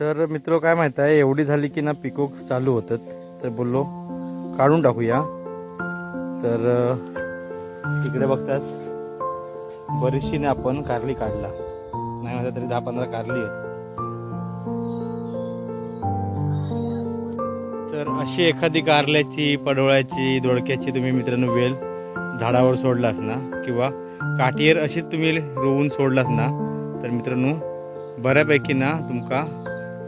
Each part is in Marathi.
तर मित्र काय माहीत आहे एवढी झाली की ना पिको चालू होतात. तर बोललो काढून टाकूया. तर तिकडे इकडे बघताच बरीचशीने आपण कारली काढला. नाही म्हणता तरी दहा पंधरा कारली आहेत. तर अशी एखादी कारल्याची पडवळ्याची दोडक्याची तुम्ही मित्रांनो वेल झाडावर सोडलास ना किंवा काठीवर अशीच तुम्ही रोवून सोडलास ना तर मित्रांनो बऱ्यापैकी ना तुमका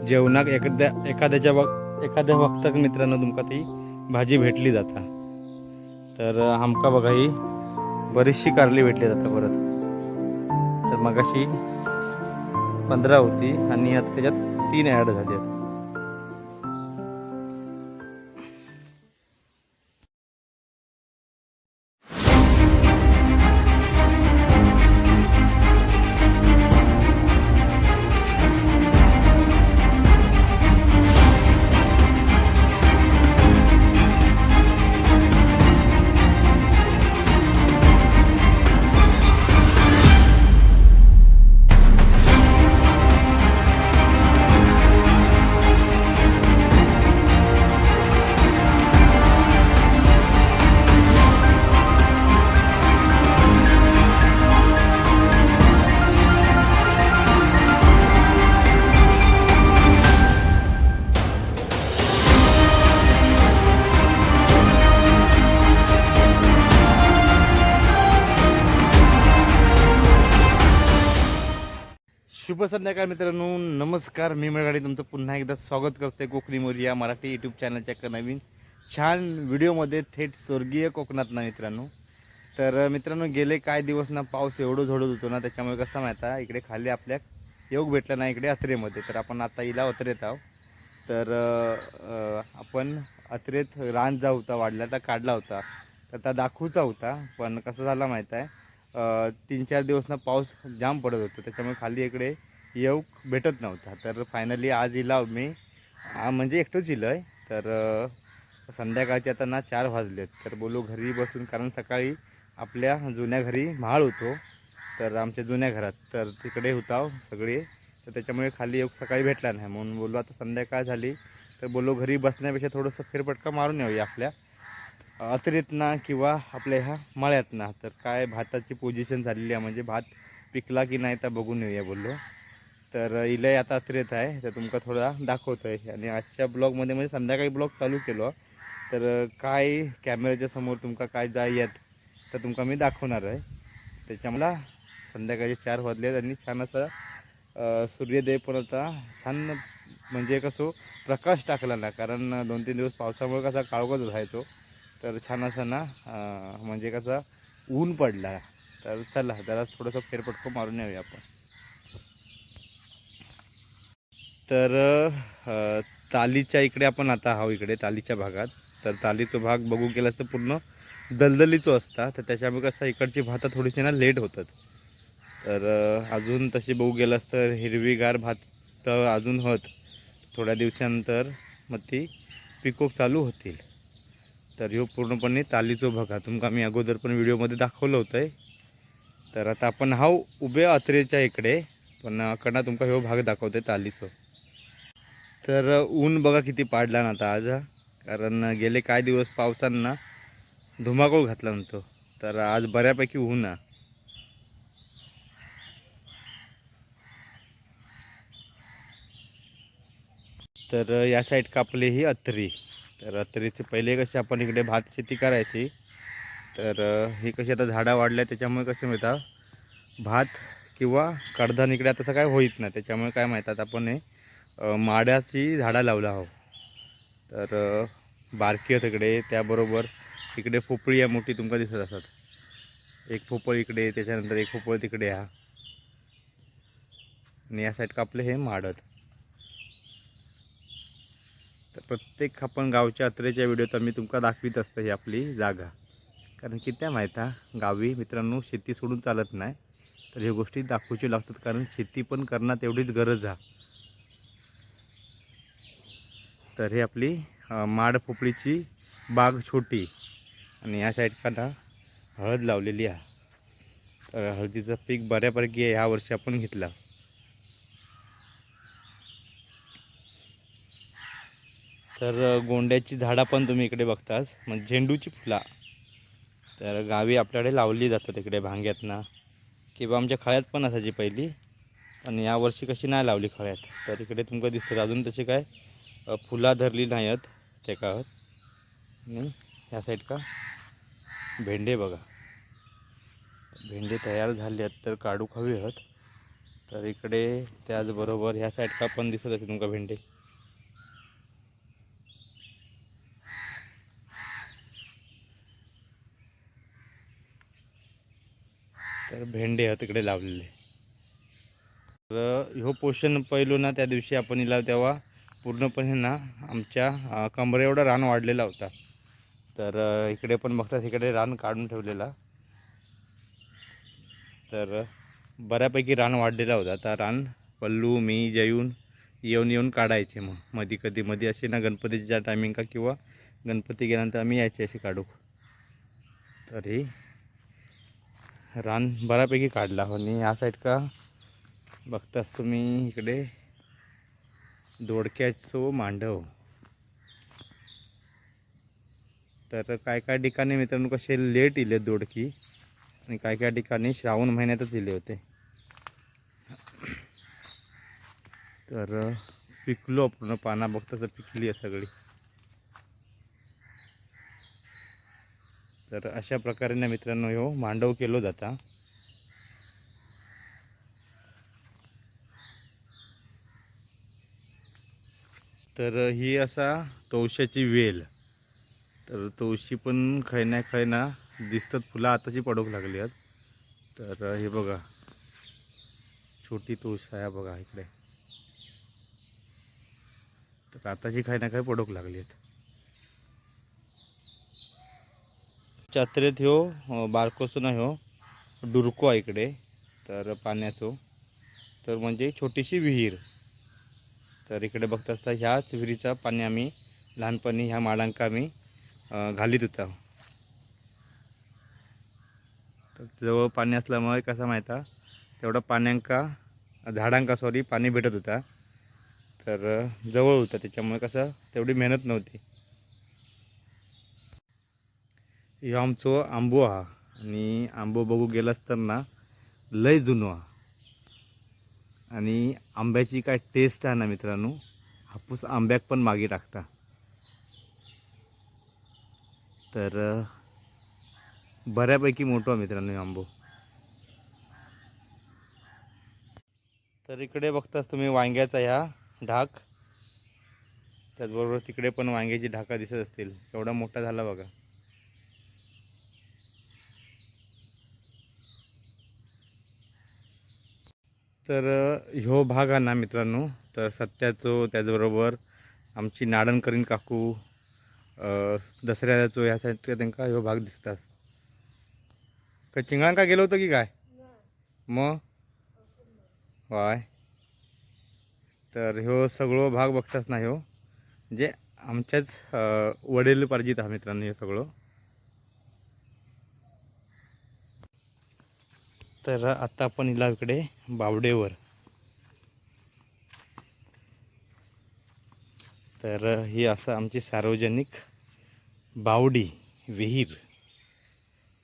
जेवणाक एखाद्या एखाद्याच्या वक एखाद्या वक्ताक मित्रांनो तुमका ती भाजी भेटली जाता. तर आमका बघा ही बरीचशी कारली भेटली जाता परत. तर मग अशी पंधरा होती आणि आता त्याच्यात तीन ॲड झाली आहेत. शुभ संध्याकाळ मित्रांनो. नमस्कार मी मेळगाडी तुमचं पुन्हा एकदा स्वागत करते कोकणी मोरिया मराठी यूट्यूब चॅनलच्या एका नवीन छान व्हिडिओमध्ये थेट स्वर्गीय कोकणात ना मित्रांनो. तर मित्रांनो गेले काय दिवस ना पाऊस एवढं झोडत होतो ना त्याच्यामुळे कसं माहिती आहे इकडे खाली आपल्या योग भेटला ना इकडे अत्रेमध्ये. तर आपण आता इला अत्रेत आहोत. तर आपण अत्रेत रान जा होता तर काढला होता. तर आता दाखवूचा होता पण कसं झाला माहीत आहे तीन चार दिवसनं पाऊस जाम पडत होता. त्याच्यामुळे खाली इकडे येऊ भेटत नव्हता. तर फायनली आज इला मी. म्हणजे एकटंच इलं आहे तर संध्याकाळचे आता ना चार वाजलेत. तर बोलू घरी बसून कारण सकाळी आपल्या जुन्या घरी म्हाळ होतो. तर आमच्या जुन्या घरात. तर तिकडे होता हो सगळे. तर त्याच्यामुळे खाली एक सकाळी भेटला नाही. म्हणून बोललो आता संध्याकाळ झाली. तर बोललो घरी बसण्यापेक्षा थोडंसं फेरफटका मारून येऊया आपल्या. अत्रेतना किंवा आपल्या ह्या मळ्यातना. तर काय भाताची पोझिशन झालेली आहे? म्हणजे भात पिकला की नाही तर बघून येऊया बोललो. तर इलय आता अत्रेत आहे. तर तुमका थोडा दाखवतो आहे आणि आजच्या ब्लॉगमध्ये म्हणजे संध्याकाळी ब्लॉग चालू केलो. तर काय कॅमेऱ्याच्या समोर तुमका काय जाय येत तर तुमका मी दाखवणार आहे. त्याच्या मला संध्याकाळचे चार वाजले आणि छान असं सूर्योदय पण आता छान म्हणजे कसं प्रकाश टाकला ना. कारण दोन तीन दिवस पावसामुळे कसा काळोखच राहायचो तर छान असं ना म्हणजे कसं ऊन पडला. तर चला त्याला थोडंसं फेरपटको मारून येऊया आपण. तर तालीच्या इकडे आपण आता आहो इकडे तालीच्या भागात. तर तालीचा भाग बघू गेला तर पूर्ण दलदलीचो असता. तर त्याच्यामुळे कसं इकडची भातं थोडीशी ना लेट होतात. तर अजून तशी बघू गेलास तर हिरवीगार भात तर अजून होत. थोड्या दिवसानंतर मग ती पिकोक चालू होतील. तर ह्यो पूर्णपणे तालीचो भाग तुमका मी अगोदर पण व्हिडिओमध्ये दाखवलं होतं आहे तर आता आपण हाव उभे अत्रेच्या इकडे पण कडनं तुमका ह्यो भाग दाखवतोय तालीचो तर ऊन बघा किती पाडला ना आता आज हा. कारण गेले काय दिवस पावसांना धुमाकूळ घातला नव्हतो तर आज बऱ्यापैकी ऊन आहे तर या साईड कापली ही अत्री. तर रात्रीचे पहिले कसे आपण इकडे भात शेती करायची तर हे ही कशी आता झाडं वाढल्या त्याच्यामुळे कसे मिळतात भात किंवा कडधान इकडे आता तसं काय होईत ना त्याच्यामुळे काय माहितात आपण हे माड्याची झाडं लावलं आहो तर बारकी आहे तिकडे त्याबरोबर इकडे पोपळी आहे मोठी तुमका दिसत असतात. एक पोपळ इकडे त्याच्यानंतर एक पोपळ तिकडे हा. आणि या साईड कापले हे माडत तर प्रत्येक आपण गावच्या यात्रेच्या व्हिडिओत आम्ही तुमका दाखवीत असतं ही आपली जागा. कारण की त्या माहीत आहे गावी मित्रांनो शेती सोडून चालत नाही. तर ह्या गोष्टी दाखवूची लागतात कारण शेती पण करणं तेवढीच गरज हा. तर हे आपली माडपोपळीची माड बाग छोटी आणि या साईड हळद लावलेली आहे तर हळदीचं पीक बऱ्यापैकी ह्या वर्षी आपण घेतला. तर गोंड्याची झाडं पण तुम्ही इकडे बघताच म्हणजे झेंडूची फुला. तर गावी आपल्याकडे लावली जातात इकडे भांग्यातनं. किंवा आमच्या खळ्यात पण असायची पहिली. पण यावर्षी कशी नाही लावली खळ्यात. तर इकडे तुमका दिसतात. अजून तशी काय फुला धरली नाही आहेत ते का आणि ह्या साईड का? भेंडे बघा. भेंडे तयार झाले आहेत तर काढू हवी आहेत तर इकडे त्याचबरोबर ह्या साईड का पण दिसत असेल तुमका भेंडे. तर भेंडे तिकडे लावलेले. तर ह्यो पोषण पैलू ना त्या दिवशी आपण इला तेव्हा पूर्णपणे ना आमच्या कमरे एवढा रान वाढलेला होता. तर इकडे पण बघतात इकडे रान काढून ठेवलेला. तर बऱ्यापैकी रान वाढलेला होता. आता रान पल्लू मी जयून येऊन येऊन काढायचे मग. मधी कधी मध्ये असे ना गणपतीच्या टायमिंग का किंवा गणपती गेल्यानंतर आम्ही यायचे असे काढू. तरी रान बऱ्यापैकी काढला. हो, आणि या साईड का बघताच तुम्ही इकडे दोडक्याचो मांडव. तर काय काय ठिकाणी मित्रांनो कसे लेट इले दोडकी आणि काय काय ठिकाणी श्रावण महिन्यातच इले होते. तर पिकलो पूर्ण पाना बघता तर पिकली आहे सगळी. तर अशा प्रकारे ना मित्रांनो ह्यो मांडव केलो जाता. तर ही असा तवशाची वेल. तर तवशी पण खैना ना दिसतात फुलं आताची पडूक लागली आहेत. तर हे बघा छोटी तुळस आहे बघा इकडे. तर आताची खाय ना काय पडूक लागली आहेत. चात्रेत ह्यो बारकोसून ह्यो डुरको आहे इकडे तर पाण्याचो. तर म्हणजे छोटीशी विहीर. तर इकडे बघता असता ह्याच विहिरीचं पाणी आम्ही लहानपणी ह्या माडांका आम्ही घालीत होता. तर जवळ पाणी असल्यामुळे कसं माहिता तेवढं पाण्यांका झाडांका सॉरी पाणी भेटत होता. तर जवळ होता. त्याच्यामुळे कसं तेवढी मेहनत नव्हती. ह्यो आमचो आंबो हा. आणि आंबो बघू गेलास तर ना लय जुनो हा. आणि आंब्याची काय टेस्ट आहे ना मित्रांनो? हापूस आंब्याक पण मागे टाकता. तर बऱ्यापैकी मोठं मित्रांनो आंबो. तर इकडे बघताच तुम्ही वांग्याचा ह्या ढाक. त्याचबरोबर तिकडे पण वांग्याची ढाका दिसत असतील. एवढा मोठा झाला बघा. तर ह्यो भाग आहे ना मित्रांनो तर सत्याचो त्याचबरोबर आमची नाडणकरीन काकू दसऱ्याचो ह्या साईड त्यांका ह्यो भाग दिसतात. का चिंगळांका गेलो होतो की काय? मग? वाय तर ह्यो सगळो भाग बघताच ना ह्यो? जे आमच्याच वडील पार्जित हा मित्रांनो हे सगळं. तर आता आपण इला इकडे बावडेवर. तर ही असं आमची सार्वजनिक बावडी विहीर.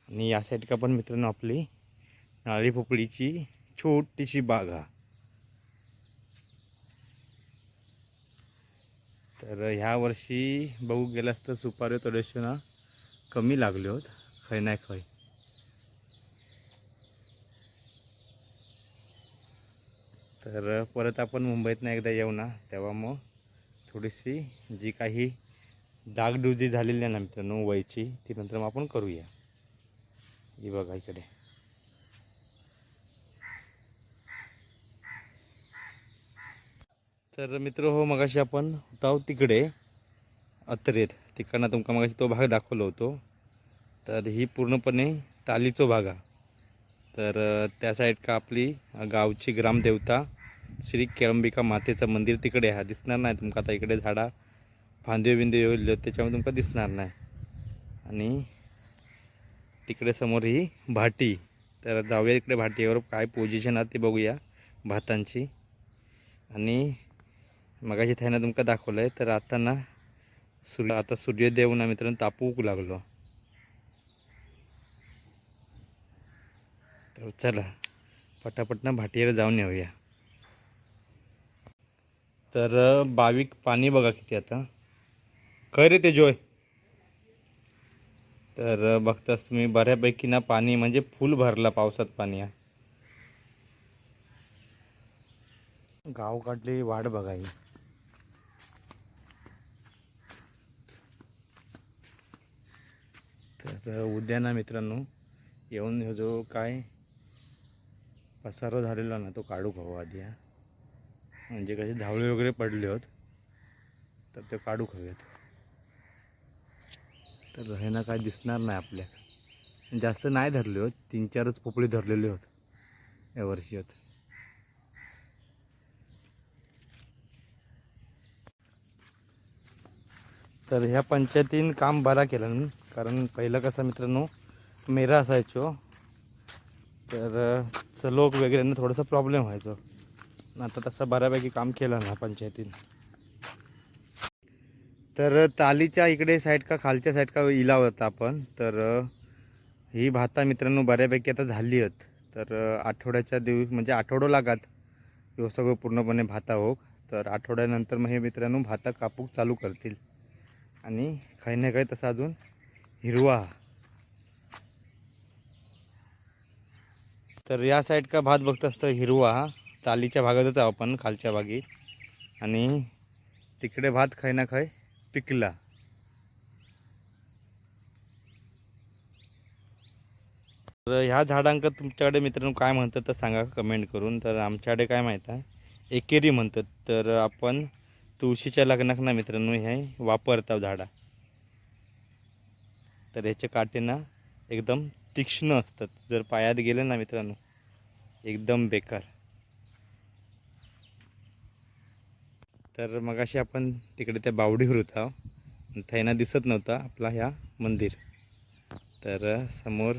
आणि या साईडका पण मित्रांनो आपली नाळी पोपळीची छोटीशी बाग हा. तर ह्या वर्षी बघू गेलास तर सुपारी थोडेसे ना कमी लागले होत खै नाही खै. तर परत आपण मुंबईतनं एकदा येऊ ना. तेव्हा मग थोडीशी जी काही डागडुजी झालेली आहे ना मित्रांनो वयची ती नंतर मग आपण करूया. ही बघा इकडे. तर मित्र हो मगाशी आपण होतो तिकडे अत्रेत. तिकडनं तुमका मगाशी तो भाग दाखवलो होतो. तर ही पूर्णपणे तालीचो भाग आहे. तर त्या साईड का आपली गावची ग्रामदेवता श्री केळंबिका मातेचं मंदिर तिकडे हा दिसणार नाही तुमका आता इकडे झाडा फांदे बिंदे येईल त्याच्यामुळे तुमका दिसणार नाही. आणि तिकडे समोर ही भाटी. तर जाऊया इकडे भाटीवर काय पोझिशन आहे ते बघूया भातांची. आणि मगाशी थायना तुमका दाखवलं आहे तर आता ना सूर्य आता सूर्यदेव ना मित्रांनो तापूक लागलो. तर चला पटापटनं भाटीला जाऊन येऊया. तर बावीक पाणी बघा किती आता. खय रे ते जोय? तर बघताच तुम्ही बऱ्यापैकी ना पाणी म्हणजे फुल भरला पावसात पाणी आहे गाव काढली वाट बघा ही. तर उद्या ना मित्रांनो येऊन ह्यो जो काय पसारा झालेला ना तो काढू खाऊ आधी हा. म्हणजे कसे धावळे वगैरे पडले होत तर ते काढू खाऊयात. तर हे ना काय दिसणार नाही आपल्या. जास्त नाही धरले होत तीन चारच पोपळे धरलेले होत यावर्षी होत. तर ह्या पंचायतीन काम बरा केलं कारण पहिलं कसं मित्रांनो मेरा असायचो. तर लोक वगैरेंना वगैरे थोडंसं प्रॉब्लेम व्हायचो. ना आता तसं बऱ्यापैकी काम केलं ना पंचायतीनं. तर तालीच्या इकडे साईड का खालच्या साईड का इला होता आपण. तर ही भाता मित्रांनो बऱ्यापैकी आता झाली आहेत. तर आठवड्याच्या दिवस म्हणजे आठवडं लागत. ह्यो सगळं पूर्णपणे भाता हो तर आठवड्यानंतर मग हे मित्रांनो भाता कापूक चालू करतील. आणि काही ना काही तसं अजून हिरवा तर या साईड का भात बघत असतं हिरवा तालीच्या भागातच आहो आपण खालच्या भागी. आणि तिकडे भात खाय ना खै पिकला. तर ह्या झाडांक तुमच्याकडे मित्रांनो काय म्हणतात तर सांगा कमेंट करून. तर आमच्याकडे काय माहीत आहे? एकेरी म्हणतात. तर आपण तुळशीच्या लग्नाक ना मित्रांनो हे वापरतात झाडा. तर ह्याचे काटे ना एकदम तीक्ष्ण असतात. जर पायात गेलं ना मित्रांनो एकदम बेकार. तर मगाशी आपण तिकडे त्या बावडीवर होता. थैना दिसत नव्हता आपला ह्या मंदिर. तर समोर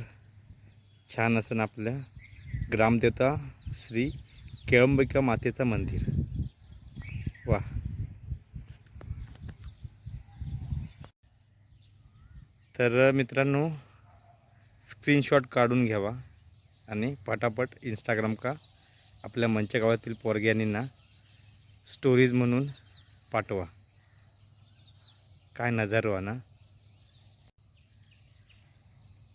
छान असं ना आपल्या ग्रामदेवता श्री केळंबिका मातेचं मंदिर. वा. तर मित्रांनो स्क्रीनशॉट काढून घ्यावा आणि पटापट इंस्टाग्राम का आपल्या मंच गावातील पोरग्यांना स्टोरीज म्हणून पाठवा. काय नजारो ना?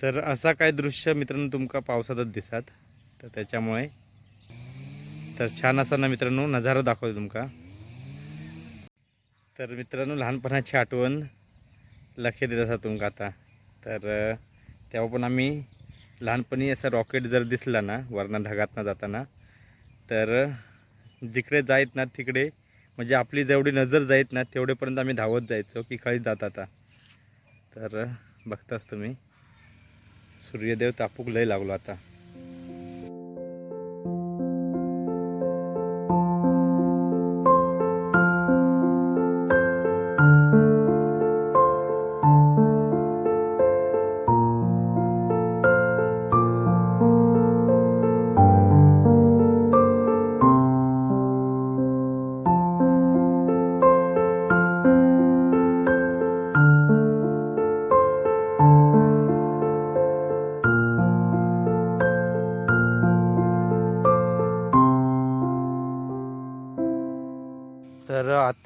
तर असा काय दृश्य मित्रांनो तुमका पावसातच दिसत तर त्याच्यामुळे तर छान असा ना मित्रांनो नजारा दाखवतो तुमका. तर मित्रांनो लहानपणाची आठवण लक्ष देत असा तुमका आता. तर तेव्हा पण आम्ही लहानपणी असं रॉकेट जर दिसला ना वरणा ढगातनं जाताना तर जिकडे जायत ना तिकडे म्हणजे आपली जेवढी नजर जायत ना तेवढेपर्यंत आम्ही धावत जायचो की खाली जात आता. तर बघताच तुम्ही. सूर्यदेव तापूक लय लागलो आता.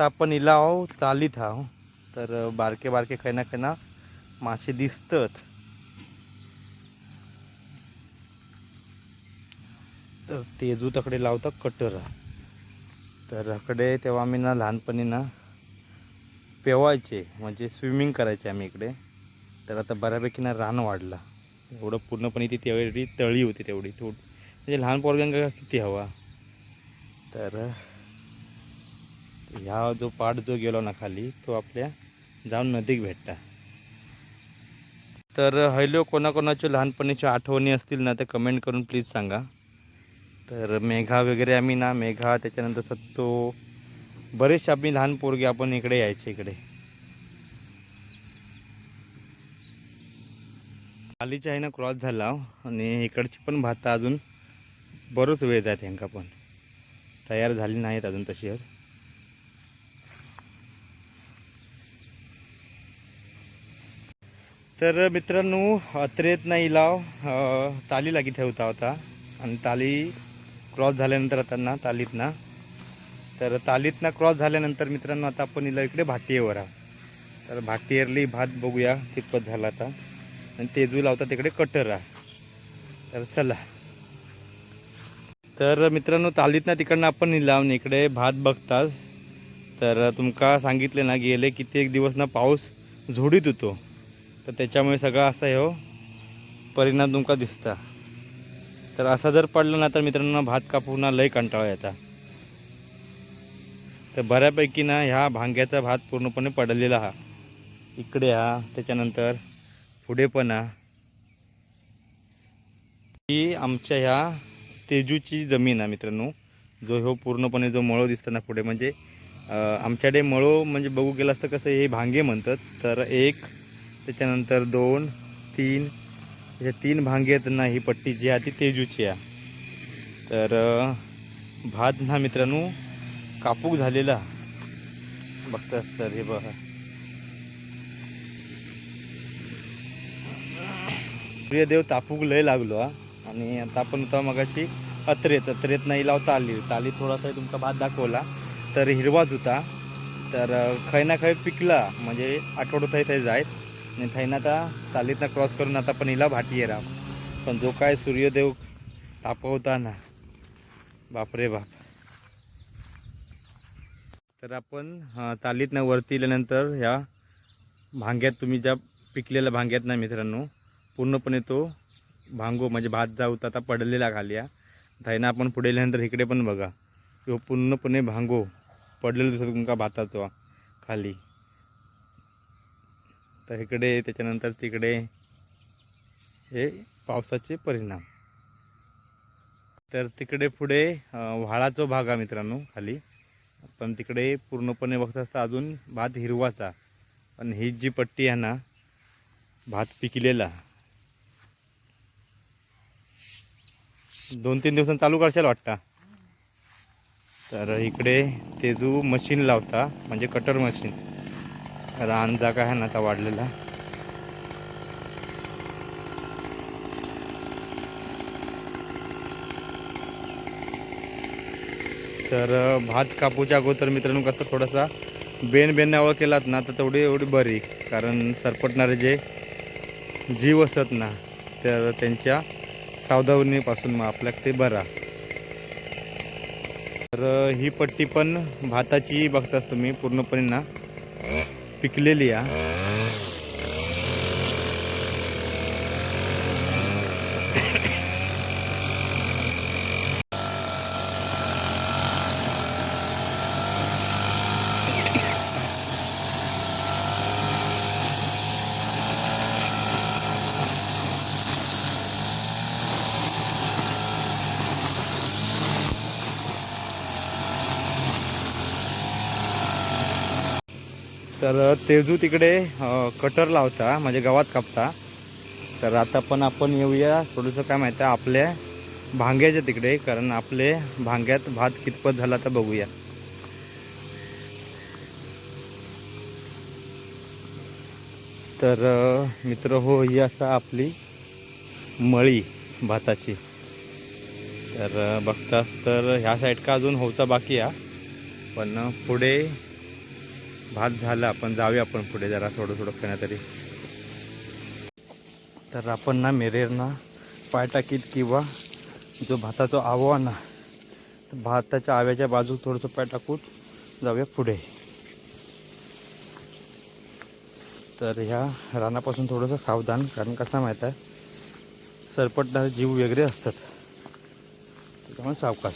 आता आपण इला आहो चालीत आहो. तर बारके बारके काही ना काही ना मासे दिसतात. तर तेजू तकडे लावता कटर. तर अकडे तेव्हा आम्ही ना लहानपणी ना पेवायचे म्हणजे स्विमिंग करायचे आम्ही इकडे. तर आता बऱ्यापैकी ना रान वाढला. एवढं पूर्णपणे ती तेवढी तळी होती तेवढी. थोडी म्हणजे लहान पोरग्यांना किती हवा. तर ह्या जो पाठ जो गेलो ना खाली तो आपल्या जाऊन नदीक भेटता. तर हैलो कोणाकोणाच्या लहानपणीच्या आठवणी असतील ना ते कमेंट करून प्लीज सांगा. तर मेघा वगैरे आम्ही ना मेघा त्याच्यानंतर सत्तो बरेचसे आम्ही लहान पोरगे आपण इकडे यायचे इकडे. खालीच्या आहे ना क्रॉस झाला हो. आणि इकडची पण भाता अजून बरोच वेळ जात ह्यांका पण. तयार झाली नाहीत अजून तशी. तर मित्रांनो अत्रेत नाही लाव ताली लागी ठेवता होता. आणि ताली क्रॉस झाल्यानंतर आता ना तर तालीतना क्रॉस झाल्यानंतर मित्रांनो आता आपण इला इकडे भाटीयेवर आहोत. तर भाटीयरली भात बघूया कितपत झाला आता. आणि तेजू लावता तिकडे कटर तर चला. तर मित्रांनो तालीतना तिकडनं आपण लावून इकडे भात बघताच. तर तुमका सांगितले ना गेले कित्येक दिवस ना पाऊस झोडीत होतो. तर त्याच्यामुळे सगळा असा ह्यो परिणाम तुमका दिसता. तर असा जर पडला ना तर मित्रांनो भात कापून ना लय कंटाळा येता. तर बऱ्यापैकी ना ह्या भांग्याचा भात पूर्णपणे पडलेला हा. इकडे हा त्याच्यानंतर पुढे पण हा. ही आमच्या ह्या तेजूची जमीन आहे मित्रांनो. जो ह्यो पूर्णपणे जो मळो दिसतो ना पुढे म्हणजे आमच्याकडे मळो म्हणजे बघू गेला असतं कसं हे भांगे म्हणतात. तर एक त्याच्यानंतर दोन तीन हे तीन भांगे आहेत ना ही पट्टी जी आहे ती तेजूची आहे. तर भात ना मित्रांनो कापूक झालेला. बघतास तर हे बघा. सूर्यदेव तापूक लय लागलो हा. आणि आता आपण होता मगाशी अत्रेत अत्रेत नाही लावता आली. ताली थोडासा तुमचा भात दाखवला. तर हिरवाच होता तर खै खय ना खय पिकला. म्हणजे आठवडं ते जायत. आणि थंयना आता तालीतनं क्रॉस करून आता पण हिला भाटी येरा पण जो काय सूर्यदेव तापवता ना बापरे बाप तर आपण चालीतनं तालीतनं वरती इल्यानंतर ह्या भांग्यात तुम्ही ज्या पिकलेल्या भांग्यात ना मित्रांनो पूर्णपणे तो भांगो म्हणजे भात जाऊ आता पडलेला खाली या धायना आपण पुढे इल्यानंतर इकडे पण बघा तो पूर्णपणे भांगो पडलेलं दिसतो तुमका भाताचो खाली तर इकडे त्याच्यानंतर तिकडे. हे पावसाचे परिणाम. तर तिकडे पुढे व्हाळाचा भाग आहे मित्रांनो खाली. पण तिकडे पूर्णपणे बघत असता अजून भात हिरवाचा. पण ही जी पट्टी आहे ना भात पिकलेला. दोन तीन दिवसांनी चालू करशाल वाटता? तर इकडे तेजू मशीन लावता म्हणजे कटर मशीन रान जागा आहे ना आता वाढलेला. तर भात कापूच्या अगोदर मित्रांनो कसं थोडासा बेन बेनावळ केलात ना तर तेवढी एवढी बरी. कारण सरपटणारे जे जीव असतात ना तर त्यांच्या सावधानीपासून मग आपल्याला ते बरा. तर ही पट्टी पण भाताची बघताच तुम्ही पूर्णपणे ना. पिकलेली तर तेजू तिकडे कटर लावता म्हणजे गवात कापता. तर आता पण आपण येऊया. थोडंसं काय माहिती आहे आपल्या भांग्याच्या तिकडे कारण आपले भांग्यात भात कितपत झाला तर बघूया. तर मित्र हो ही असा आपली मळी भाताची. तर बघतास तर ह्या साईड का अजून होचा बाकी आहे. पण पुढे भात झाला आपण जाऊया आपण पुढे जरा थोडं थोडं खाण्यातरी. तर आपण ना मेरेरना पाय टाकीत किंवा जो भाताचा आवा ना भाताच्या आव्याच्या बाजूक थोडंसं पाय टाकून जाऊया पुढे. तर ह्या रानापासून थोडंसं सावधान कारण कसं माहीत आहे सरपटणारे जीव वगैरे असतात. त्याच्यामुळे सावकाश.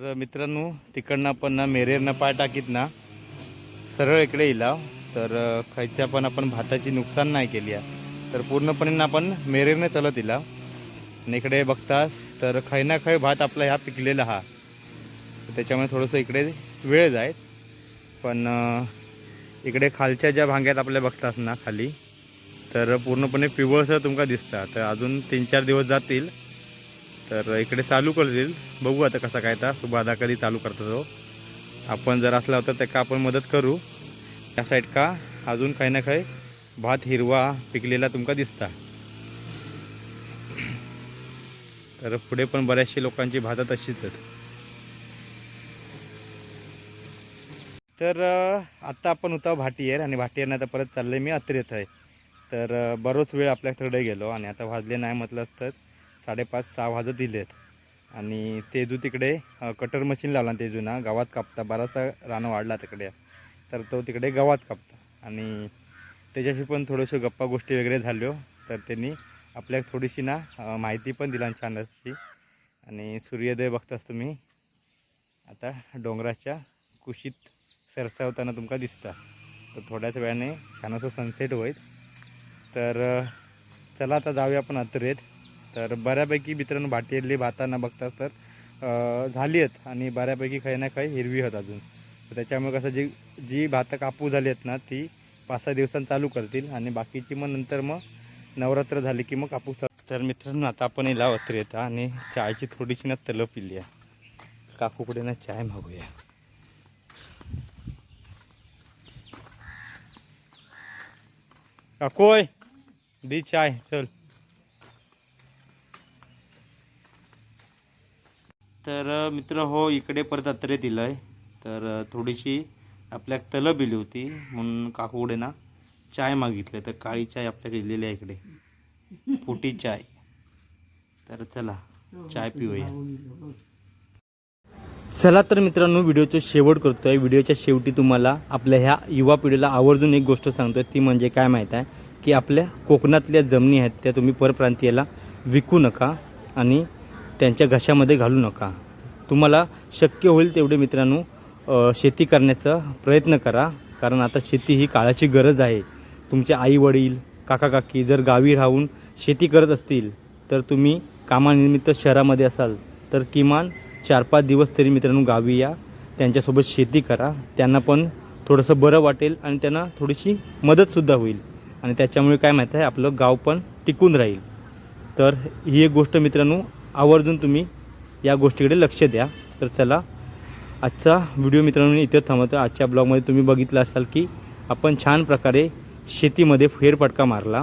तर मित्रांनो तिकडनं आपण ना मेरेरनं पाय टाकीत ना. सरळ इकडे इलाव. तर खायच्या पण आपण भाताची नुकसान नाही केली आहे. तर पूर्णपणे ना आपण मेरेरने चलत इलाव. आणि इकडे बघतास तर खै ना खै भात आपला ह्या पिकलेला हा. त्याच्यामुळे थोडंसं इकडे वेळ जाय पण इकडे खालच्या ज्या भांग्यात आपल्या बघतात ना खाली तर पूर्णपणे पिवळसर तुमका दिसता. तर अजून तीन चार दिवस जातील. तर इकडे चालू करतील. बघू आता कसा काय तर सुबाधा कधी चालू करतो तो. आपण जर असला होता त्या आपण मदत करू? त्या साईड का? अजून काही ना काही भात हिरवा पिकलेला तुमका दिसता. तर पुढे पण बऱ्याचशे लोकांची भातं तशीच तर आत्ता आपण होता भाटीयर आणि भाटीयरनं आता परत चाललं मी अत्रेत आहे. तर बरोच वेळ आपल्याकडे गेलो आणि आता वाजले नाही म्हटलं तर साडेपाच सहा वाजत आहेत आणि तेजू तिकडे कटर मशीन लावला तेजूना गावात कापता. बराचसा रानं वाढला तिकडे. तर तो तिकडे गावात कापता. आणि त्याच्याशी पण थोडंसं गप्पा गोष्टी वगैरे झाल्यो. तर त्यांनी आपल्याला थोडीशी ना माहिती पण दिला छान अशी आणि सूर्योदय बघताच तुम्ही. आता डोंगराच्या कुशीत सरसावताना तुमका दिसता. तर थोड्याच वेळाने छान असं सनसेट होईल. तर चला आता जाऊया आपण अत्रेत. तर बऱ्यापैकी मित्रांनो भाटीयरली भाताना बघतात तर झाली आहेत आणि बऱ्यापैकी काही ना काही हिरवी आहेत अजून. तर त्याच्यामुळे कसं जी जी भातं कापू झाली आहेत ना ती पाच सहा दिवसांनी चालू करतील आणि बाकीची मग नंतर मग नवरात्र झाली की मग कापूस तर मित्रांनो आता आपण इला अत्रेत आणि चायची थोडीशी ना तलं पिली आहे. काकूकडे ना चाय मागूया. काकोय दी चाय चल. तर मित्र हो इकडे परत अत्रे दिलं आहे तर थोडीशी आपल्या तलब दिली होती म्हणून काकूकडे ना चाय मागितले. तर काळी चाय आपल्याकडे लिहिलेली आहे इकडे. फुटी चाय. तर चला चाय पिऊया. चला तर मित्रांनो व्हिडिओचं शेवट करतोय. व्हिडिओच्या शेवटी तुम्हाला आपल्या ह्या युवा पिढीला आवर्जून एक गोष्ट सांगतोय. ती म्हणजे काय माहीत आहे? की आपल्या कोकणातल्या जमिनी आहेत त्या तुम्ही परप्रांतीयाला विकू नका आणि त्यांच्या घशामध्ये घालू नका. तुम्हाला शक्य होईल तेवढे मित्रांनो शेती करण्याचा प्रयत्न करा. कारण आता शेती ही काळाची गरज आहे. तुमचे आई वडील काका काकी जर गावी राहून शेती करत असतील तर तुम्ही कामानिमित्त शहरामध्ये असाल तर किमान चार पाच दिवस तरी मित्रांनो गावी या. त्यांच्यासोबत शेती करा. त्यांना पण थोडंसं बरं वाटेल आणि त्यांना थोडीशी मदतसुद्धा होईल. आणि त्याच्यामुळे काय माहीत आहे आपलं गाव पण टिकून राहील. तर ही एक गोष्ट मित्रांनो आवर्जून तुम्ही या गोष्टीकडे लक्ष द्या. तर चला आजचा व्हिडिओ मित्रांनो मी इथं थांबवतो. आजच्या ब्लॉगमध्ये तुम्ही बघितलं असाल की आपण छान प्रकारे शेतीमध्ये फेरफटका मारला.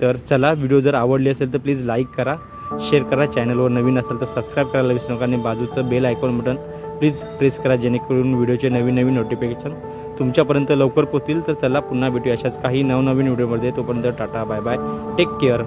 तर चला व्हिडिओ जर आवडली असेल तर प्लीज लाईक करा शेअर करा. चॅनलवर नवीन असेल तर सबस्क्राईब करायला विसरू नका आणि बाजूचं bell icon button please press करा जेणेकरून व्हिडिओचे नवीन नवीन नोटिफिकेशन तुमच्यापर्यंत लवकर पोहोचतील. तर चला पुन्हा भेटूया अशाच काही नवनवीन व्हिडिओमध्ये. तोपर्यंत tata bye bye. Take care